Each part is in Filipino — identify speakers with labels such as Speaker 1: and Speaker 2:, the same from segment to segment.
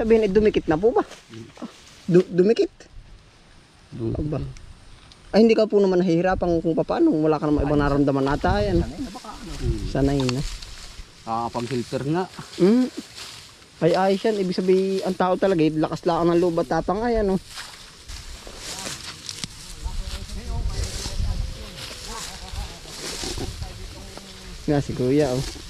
Speaker 1: Sabihin, eh, dumikit na po ba? Du dumikit? Aba. Ay, hindi ka po naman nahihirapan kung paano. Wala ka naman ibang naramdaman nata. Yan. Sanay na.
Speaker 2: Ah, pang filter nga.
Speaker 1: Mm. Ay, ayos yan. Ibig sabihin, ang tao talaga, eh, lakas lang ng loob at tapang ay, ano. Nga si kuya, oh.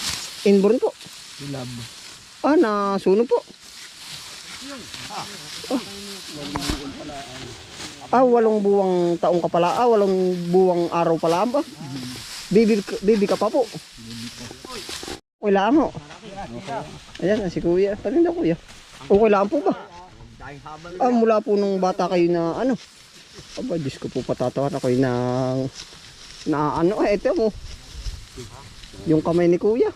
Speaker 1: Inborn po.
Speaker 2: Lab.
Speaker 1: Ah, nasunog po. Ah, walong buwang taong ka pala. Ah, walong buwang araw pala ba? Bibi, bibi ka pa po. Lang ho. Ayan, si kuya. Palinda kuya. Okay lang po ba? Ah, mula po nung bata kayo na ano. Aba, Diyos ko po patatawan ako na na ano, eh, ito mo. Yung kamay ni kuya.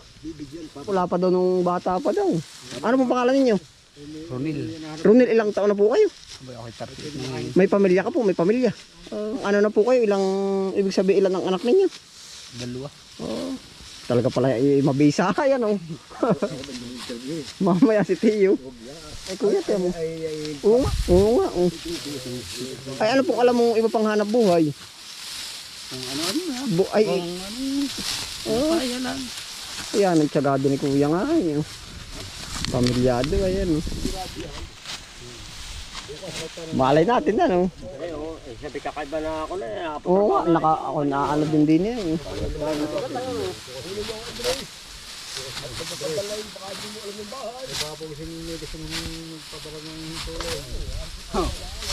Speaker 1: Wala pa daw nung bata pa daw. Ano po pangalan ninyo?
Speaker 2: Ronil.
Speaker 1: Ronil, ilang taon na po kayo?
Speaker 2: Abay, ako 38 na ngayon.
Speaker 1: May pamilya ka po, may pamilya. Ah, ano na po kayo? Ilang, ibig sabihin ilan ang anak ninyo?
Speaker 2: Dalawa.
Speaker 1: Oh, talaga pala eh, mabisa ka yan oh. Mamaya si Tiyo. Ay kuya, tiyo mo. Oo nga, oo nga. oh. Ay ano pong alam mong iba pang hanap buhay?
Speaker 2: Kung ano-ano na.
Speaker 1: Bu ay,
Speaker 2: Kung ano.
Speaker 1: oh,
Speaker 2: Kaya lang.
Speaker 1: ayan, nagtsagado ni kuya nga. Ay, oh. Pamilyado, ayan. oh. Malay natin na, no?
Speaker 3: Eh, sabi kakaiba na ako na eh.
Speaker 1: Oo nga, naka, ako naano din din yan. eh.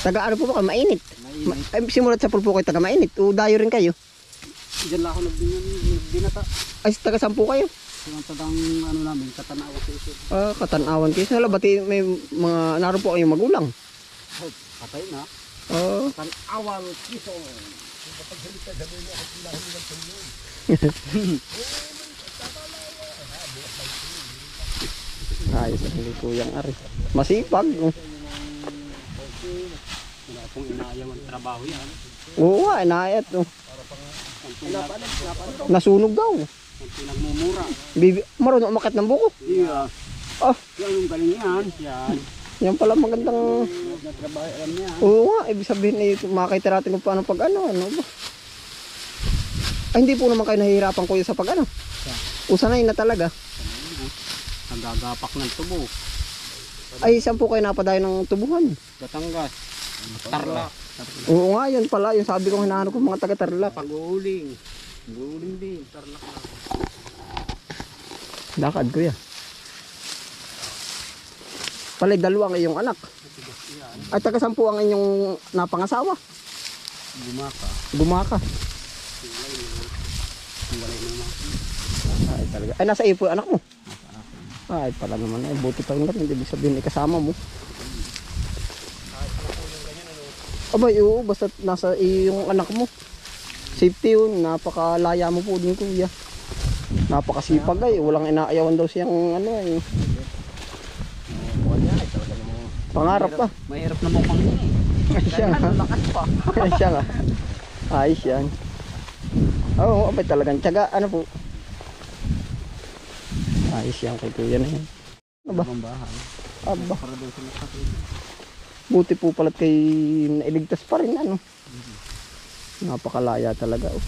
Speaker 1: Taga ano po ba kayo? Mainit. Ma ay, simulat sa pulpo kayo taga mainit. O dayo rin kayo.
Speaker 2: Diyan lang ako nagbinyan. Binata.
Speaker 1: Ay taga sampu kayo.
Speaker 2: Yung tadang ano namin, katanawa sa isip.
Speaker 1: Ah, katanawan kayo. Sa labati may mga naroon po kayong magulang.
Speaker 2: Patay na.
Speaker 1: Oo.
Speaker 2: Tanawang kiso.
Speaker 1: Ayos ang kuyang ari. Masipag. oh.
Speaker 2: Wala akong inaayaw ang trabaho yan.
Speaker 1: Oo nga, inayat.
Speaker 2: Ang pinag-
Speaker 1: Nasunog daw.
Speaker 2: ang pinagmumura.
Speaker 1: Bibi, marunong umakit ng buko.
Speaker 2: Iya.
Speaker 1: Ah,
Speaker 2: Yan yung galing yan. Yan.
Speaker 1: yan pala magandang...
Speaker 2: Nagtrabaho alam niya.
Speaker 1: Oo nga, ibig sabihin eh, makakita natin kung paano pag ano, ano ba? Ay, hindi po naman kayo nahihirapan kuya sa pag ano. Usanay na talaga.
Speaker 2: Nagagapak ng tubo.
Speaker 1: Ay, saan po kayo napadayo ng tubuhan?
Speaker 2: Batangas. Tarlac.
Speaker 1: Oo nga, yun pala. Yung sabi ko hinahanap ko mga taga-tarlak.
Speaker 2: Pag-uuling. Pag-uuling din. Tarlac na.
Speaker 1: Lakad kuya. Palay, dalawa ang iyong anak. Ay, taga saan po ang inyong napangasawa?
Speaker 2: Gumaka.
Speaker 1: Gumaka. Ay, talaga. Ay, nasa iyo po yung anak mo. Ay, pala naman. Ay, buti pa rin natin. Ibig sabihin, ikasama mo. Abay, oo. Basta nasa iyo yung anak mo. Safety yun. Napakalaya mo po din, kuya. Napakasipag ay. Walang inaayawan daw siyang ano eh. Pangarap pa.
Speaker 2: Mahirap na mukhang yun eh.
Speaker 1: Ay, siya nga. Ay, siya nga. Yan. Oo, abay talagang tiyaga. Ano po? Ayos yan kay kuya na yan. Ano ba?
Speaker 2: Bahay.
Speaker 1: Aba. Buti po pala't kay nailigtas pa rin ano. Napakalaya talaga oh.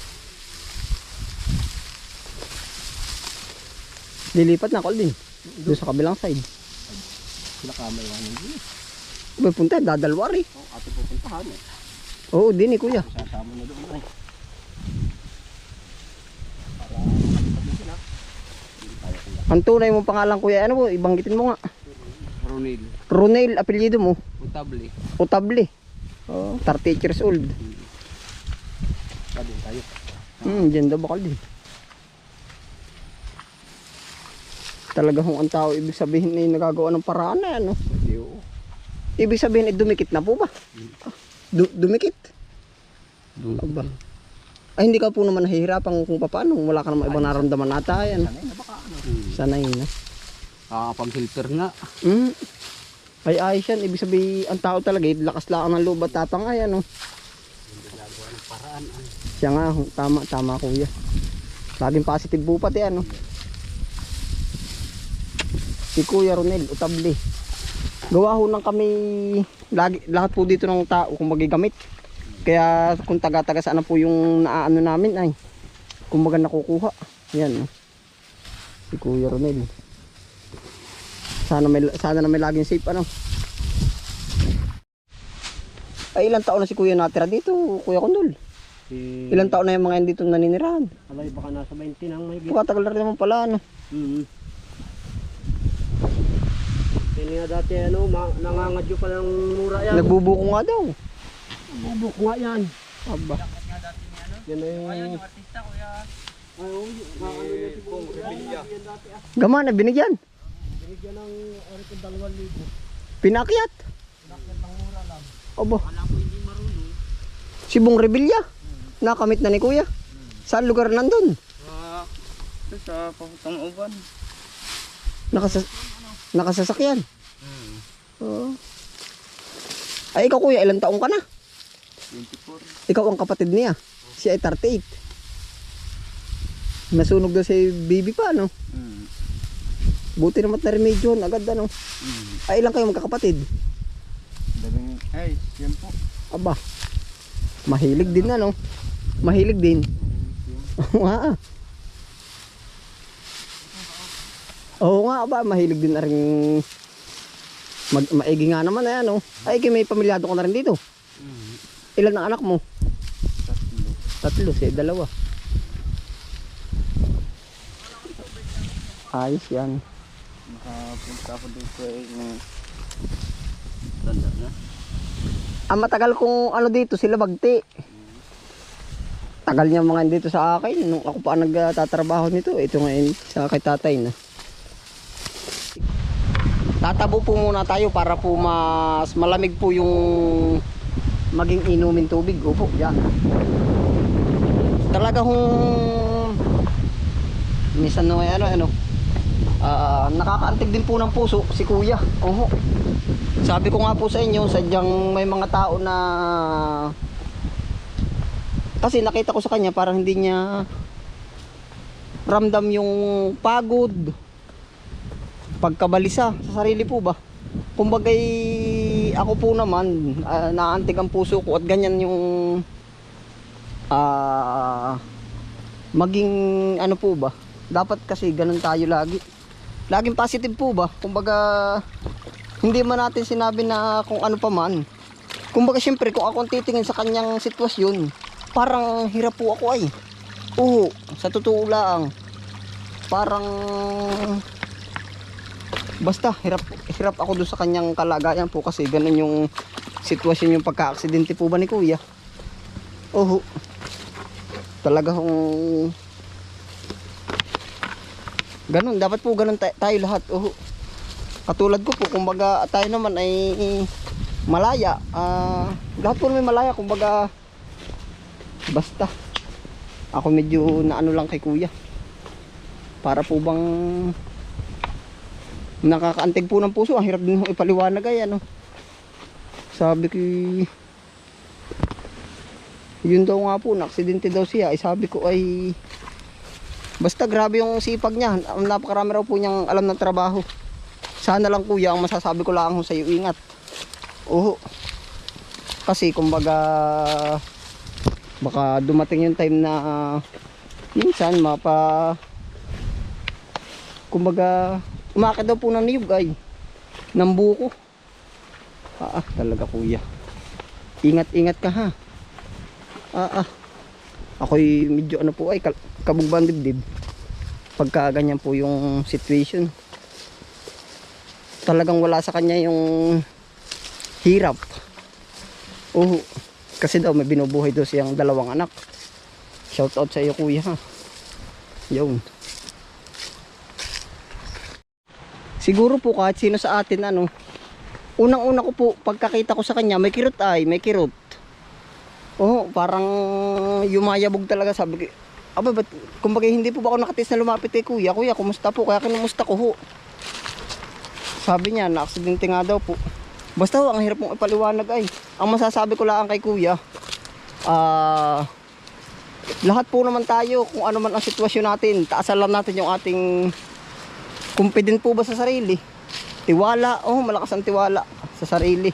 Speaker 1: Lilipat na ako din. Doon sa kabilang side.
Speaker 2: Sila kamay lang yun.
Speaker 1: Abay punta, dadalwa rin.
Speaker 2: Oh, ate pupuntahan eh.
Speaker 1: Oo, din eh kuya.
Speaker 2: Sasama na doon eh.
Speaker 1: Ang tunay mong pangalan kuya, ano po, ibanggitin mo nga.
Speaker 2: Ronil.
Speaker 1: Ronel, apelyido mo.
Speaker 2: Utable.
Speaker 1: Otable. Oh, 38 years old.
Speaker 2: Sabi tayo.
Speaker 1: Hmm, dyan daw bakal din. Talaga hong ang tao, ibig sabihin ay nagagawa ng paraan na ano. Ibig sabihin ay dumikit na po ba? Du- dumikit? Aba. Ay hindi ka po naman nahihirapan kung paano. Wala ka naman ibang naramdaman nata. Yan.
Speaker 2: Sanay na baka ano.
Speaker 1: Sanay na.
Speaker 2: Nakakapag-filter nga.
Speaker 1: Mm. Ay ayos yan. Ibig sabihin, ang tao talaga, eh, lakas lang ng loob at tapang ay ano.
Speaker 2: Paraan ay.
Speaker 1: Siya nga, ho, tama, tama kuya. Laging positive po pati ano. Si Kuya Ronel, utabli. Gawa ho nang kami, lagi, lahat po dito ng tao kung magigamit. Kaya kung taga-taga saan po yung naaano namin ay, kumbaga nakukuha. Yan. no. Si Kuya Ronel. Sana may, sana na may laging safe ano. Ay ilang taon na si Kuya natira dito, Kuya Kondol.
Speaker 3: Si...
Speaker 1: Ilang taon na yung mga yan dito naninirahan?
Speaker 3: Alay, baka nasa 20 nang may
Speaker 1: Tukatagal na rin naman pala, ano?
Speaker 3: Mm. Kaya nga dati ano, nangangadyo pa ng mura yan.
Speaker 1: Nagbubuko nga daw.
Speaker 3: Bubuk nga yan.
Speaker 1: Aba.
Speaker 3: Yan ay... Ayun yung artista ko yan. Ay, oo, ano niya si Bong Rebilla. Yan dati ah.
Speaker 1: Gama na binigyan.
Speaker 3: Binigyan ng ano ko, dalawang libo.
Speaker 1: Pinakyat.
Speaker 3: Nakyan ng mura lang.
Speaker 1: Aba.
Speaker 3: Wala ko hindi marunong.
Speaker 1: Si Bong Revilla. Nakamit na ni Kuya. Saan lugar nandun?
Speaker 3: Ah, sa Pahutang Uban.
Speaker 1: Nakasas nakasasakyan. Oo. Ay, ikaw Kuya, ilang taong ka na?
Speaker 3: 24.
Speaker 1: Ikaw ang kapatid niya. Siya ay 38. Nasunog daw si baby pa, no?
Speaker 3: Mm.
Speaker 1: Buti naman na remedyo agad, ano?
Speaker 3: Mm.
Speaker 1: Ay, ilang kayo magkakapatid?
Speaker 3: Daming, ay, yan po.
Speaker 1: Aba. Mahilig din ano. Mahilig din. Oo nga. ah. Oo nga ba, mahilig din na rin mag maigi nga naman ay ano. Ay, kay may pamilyado ka na rin dito.
Speaker 3: Mm.
Speaker 1: Ilan ang anak mo?
Speaker 3: Tatlo.
Speaker 1: Tatlo, siya dalawa. Ayos yan.
Speaker 3: Nakapunta ako dito eh. Nung... Tanda na.
Speaker 1: Ang matagal kong ano dito, sila bagti. Tagal niya mga dito sa akin. Nung ako pa nagtatrabaho nito, ito ngayon sa kay tatay na. Tatabo po muna tayo para po mas malamig po yung maging inumin tubig. Opo, yan. Talaga hong minsan no ano ano ah, nakakaantig din po ng puso si kuya. Oho. Sabi ko nga po sa inyo, sadyang may mga tao na kasi nakita ko sa kanya parang hindi niya ramdam yung pagod pagkabalisa sa sarili po ba kumbagay ako po naman ah, naantig ang puso ko at ganyan yung ah maging ano po ba dapat kasi ganun tayo lagi laging positive po ba? Kumbaga hindi man natin sinabi na kung ano pa man. Kumbaga syempre kung ako titingin sa kanyang sitwasyon parang hirap po ako ay. Oo sa totoo lang. Parang basta hirap hirap ako doon sa kanyang kalagayan po kasi ganun yung sitwasyon yung pagka-aksidente po ba ni kuya? Oo. Talaga hong ganun dapat po ganun tay- tayo lahat. Oo katulad ko po kumbaga tayo naman ay malaya. Ah lahat po may malaya kumbaga basta. Ako medyo naano lang kay kuya. Para po bang nakakaantig po ng puso. Ang hirap din ipaliwanag ay ano. Sabi ko yun daw nga po na aksidente daw siya. Ay sabi ko ay basta grabe yung sipag niya. Napakarami raw po niyang alam ng trabaho. Sana lang kuya ang masasabi ko lang sa iyo ingat. Oo kasi kumbaga baka dumating yung time na ah, minsan mapa kumbaga umakit daw po ng niyog ay ng buko. Ah, ah talaga kuya. Ingat ingat ka ha? Ah ah. Ako'y medyo ano po ay kal- kabugban dibdib pagka ganyan po yung situation talagang wala sa kanya yung hirap oo kasi daw may binubuhay daw siyang dalawang anak shout out sa iyo kuya ha yun Siguro po kahit sino sa atin ano, unang-una ko po pagkakita ko sa kanya, may kirot ay, may kirot. Oo, parang yumayabog talaga sabi. Aba, ba't, kumbaga hindi po ba ako nakatis na lumapit kay kuya? Kuya, kumusta po? Kaya kinumusta ko ho. Sabi niya, na-aksidente nga daw po. Basta ho, ang hirap mong ipaliwanag ay. Ang masasabi ko lang kay kuya, ah, lahat po naman tayo, kung ano man ang sitwasyon natin, taasan lang natin yung ating confident po ba sa sarili. Tiwala, oh, malakas ang tiwala sa sarili.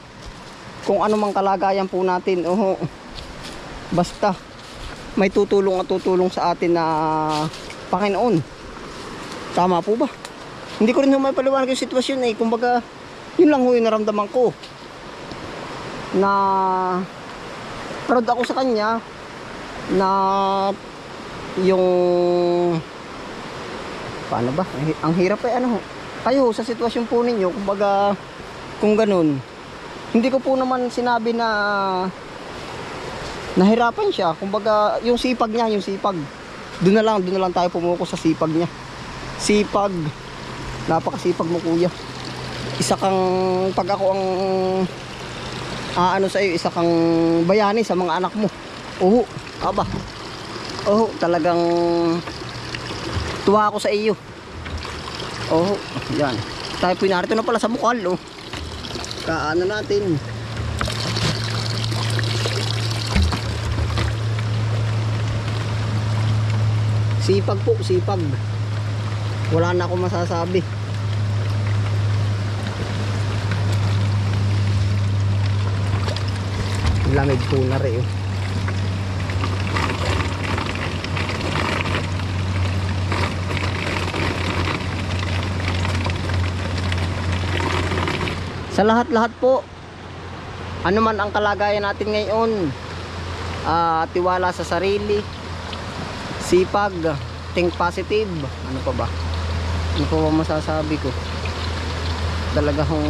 Speaker 1: Kung ano mang kalagayan po natin, oh, basta may tutulong at tutulong sa atin na Panginoon. Tama po ba? Hindi ko rin may paliwanag yung sitwasyon eh. Kumbaga, yun lang ho yung naramdaman ko. Na proud ako sa kanya na yung paano ba? Ang, hi- ang hirap eh ano. Kayo sa sitwasyon po ninyo, kumbaga kung ganun, hindi ko po naman sinabi na nahirapan siya. Kumbaga, yung sipag niya, yung sipag. Doon na lang, doon na lang tayo pumuko sa sipag niya. Sipag. Napakasipag mo, kuya. Isa kang, pag ako ang aano sa iyo, isa kang bayani sa mga anak mo. Oo, aba. Oo, talagang tuwa ako sa iyo. Oo, yan. Tayo po narito na pala sa bukal, oh. Kaano natin. Sipag po, sipag. Wala na akong masasabi. Lamig po na rin. Sa lahat-lahat po, ano man ang kalagayan natin ngayon, ah, tiwala sa sarili, sipag, think positive. Ano pa ba? Ano pa ba masasabi ko? Talaga hong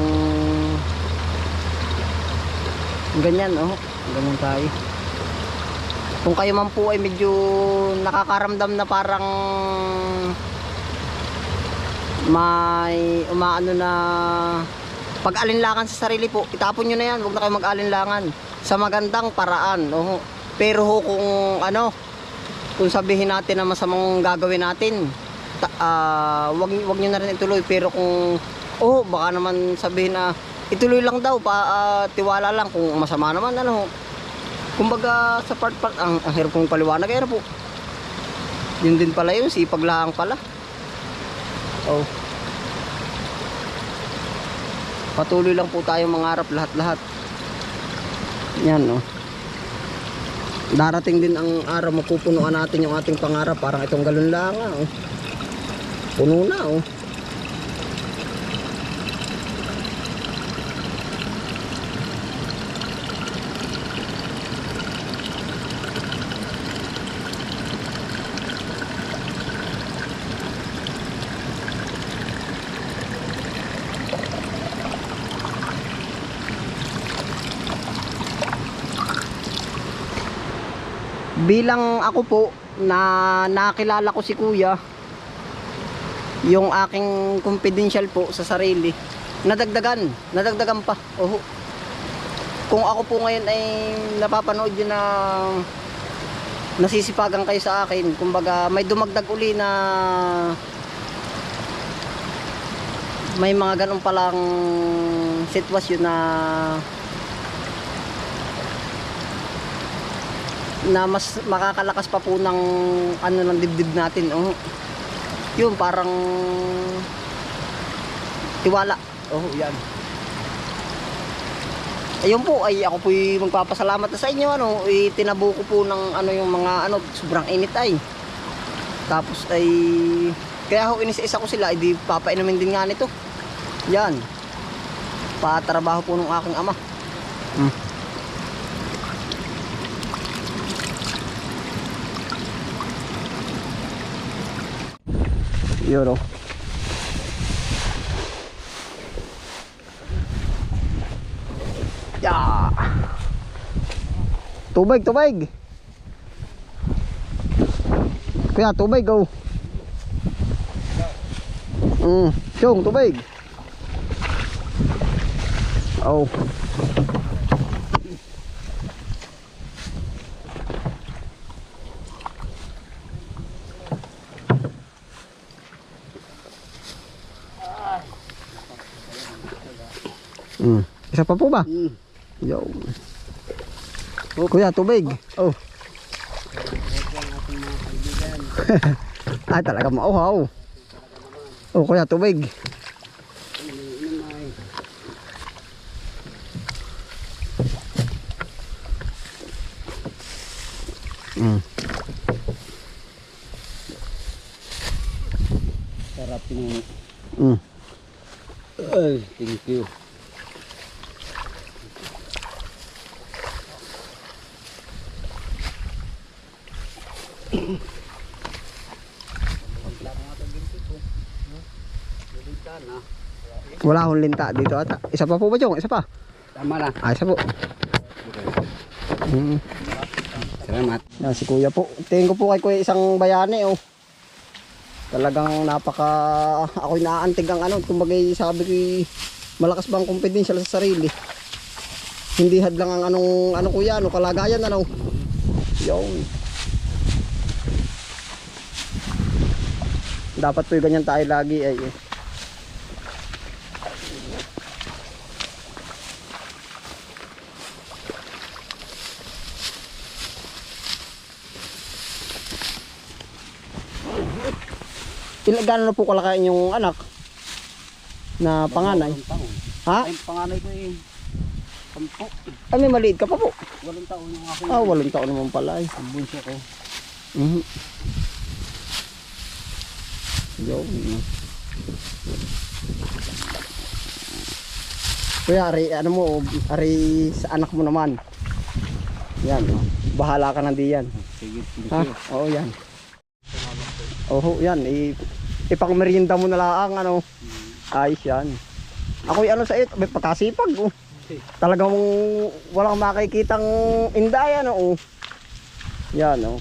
Speaker 1: ganyan, oh. Ganyan tayo. Kung kayo man po ay medyo nakakaramdam na parang may umaano na pag-alinlangan sa sarili po, itapon nyo na yan, huwag na kayo mag-alinlangan sa magandang paraan. Oh. Pero ho, kung ano, kung sabihin natin na masamang gagawin natin, ah, wag, wag nyo na rin ituloy. Pero kung, oh, baka naman sabihin na, ituloy lang daw, pa, ah, tiwala lang. Kung masama naman, ano, kumbaga sa part part, ang, ang hirap kong paliwanag, eh, ano po. Yun din pala yun, sipag lang pala. Oh. Patuloy lang po tayo mangarap lahat-lahat. Yan, oh. Darating din ang araw mapupunuan natin yung ating pangarap parang itong galon lang ah, oh. Puno na oh. Bilang ako po na nakilala ko si kuya yung aking confidential po sa sarili nadagdagan nadagdagan pa. Oho. Kung ako po ngayon ay napapanood yun na nasisipagan kayo sa akin kumbaga may dumagdag uli na may mga ganun palang sitwasyon na na mas makakalakas pa po ng ano ng dibdib natin oh. Yun parang tiwala. Oh yan. Ayun po ay ako po magpapasalamat na sa inyo ano. Itinabo ko po ng ano yung mga ano sobrang init ay. Tapos ay kaya ho inis-isa ko sila hindi papainumin din nga nito. Yan. Patrabaho po ng aking ama. Hmm. Yun o. Yeah. Tubig, tubig. Kaya tubig go. Mm, Chong, tubig. Oh. Mm. Isa pa po ba?
Speaker 2: Hmm.
Speaker 1: Yo. Oh, kuya, tubig. Oh. Ay, talaga mauhaw. Oh, kuya, tubig. Mm.
Speaker 2: Sarap yung...
Speaker 1: Mm.
Speaker 2: Ay, thank you.
Speaker 1: Wala akong linta dito ata. Isa pa po ba, Chong? Isa pa?
Speaker 2: Tama na.
Speaker 1: Ah, isa po. Mm.
Speaker 2: Salamat.
Speaker 1: Yan, si kuya po. Tingin ko po kay kuya isang bayani, oh. Talagang napaka... Ako'y naaantig ang ano. Kumbaga sabi ko, malakas bang confidential sa sarili. Hindi hadlang ang anong, ano kuya, ano, kalagayan, ano. Yun. Dapat po yung ganyan tayo lagi ay eh. Ilan gaano na po kalakain yung anak na panganay?
Speaker 2: Walong taon.
Speaker 1: Ha?
Speaker 2: Ay, panganay ko eh. Sampo.
Speaker 1: Ay, may maliit ka pa po.
Speaker 2: Walong taon yung aking
Speaker 1: Ah, walong taon naman pala eh.
Speaker 2: ang bunso ko.
Speaker 1: Mhm. Yun. Kuya, ari, ano mo, ari sa anak mo naman. Yan, bahala ka na diyan.
Speaker 2: Sige, thank
Speaker 1: Ha? Oo, yan. Oo, yan. I, ipang merienda mo na lang, ano. Ayos yan. Ako'y ano sa iyo, may pagkasipag, oh. Talagang walang makikitang inday, ano, oh. Yan, oh.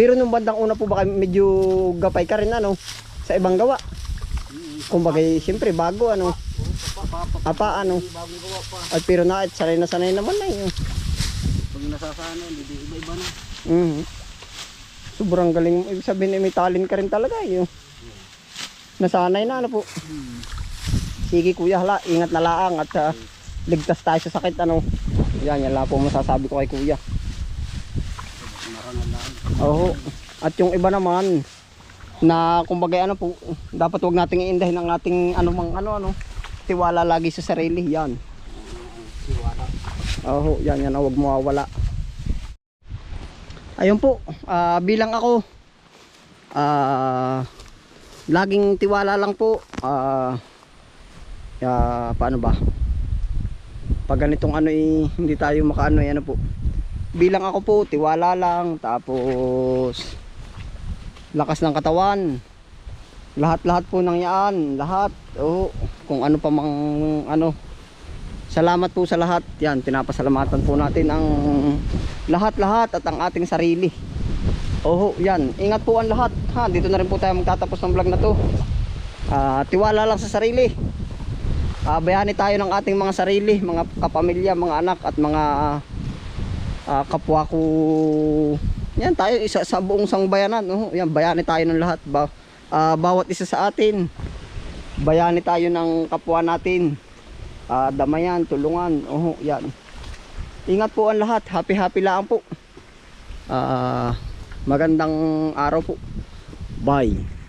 Speaker 1: Pero nung bandang una po baka medyo gapay ka rin ano sa ibang gawa. Kumbaga siyempre bago ano. Apa ano.
Speaker 2: Bagong gawa pa.
Speaker 1: At pero na at sanay na sanay naman na yun.
Speaker 2: Pag nasasana, hindi iba-iba na.
Speaker 1: Mhm. Sobrang galing. Ibig sabihin may talent ka rin talaga yun. Nasanay na ano po. Sige kuya hala, ingat na laang at ah, ligtas tayo sa sakit ano. Yan, yan lang po masasabi ko kay kuya. Oo. At yung iba naman na kumbaga ano po, dapat wag nating iindahin ang ating ano mang ano ano tiwala lagi sa sarili. Yan.
Speaker 2: Siwala.
Speaker 1: Oo, yan yan wag mawawala. Ayun po, ah, bilang ako ah laging tiwala lang po. Ah ya, paano ba? Pag ganitong ano eh, hindi tayo makaano eh, ano po. Bilang ako po, tiwala lang tapos lakas ng katawan. Lahat-lahat po ng yan, lahat. Oo, kung ano pa mang ano Salamat po sa lahat. Yan, pinapasalamatan po natin ang lahat-lahat at ang ating sarili. Oho, yan. Ingat po ang lahat. Ha, dito na rin po tayo magtatapos ng vlog na to. Ah, tiwala lang sa sarili. Ah, bayani tayo ng ating mga sarili, mga kapamilya, mga anak at mga ah, kapwa ko. Yan tayo isa sa buong sangbayanan, no? Yan, bayani tayo ng lahat. Ba ah, bawat isa sa atin. Bayani tayo ng kapwa natin ah damayan, tulungan. Oh, yan. Ingat po ang lahat. Happy happy lang po. Ah magandang araw po. Bye.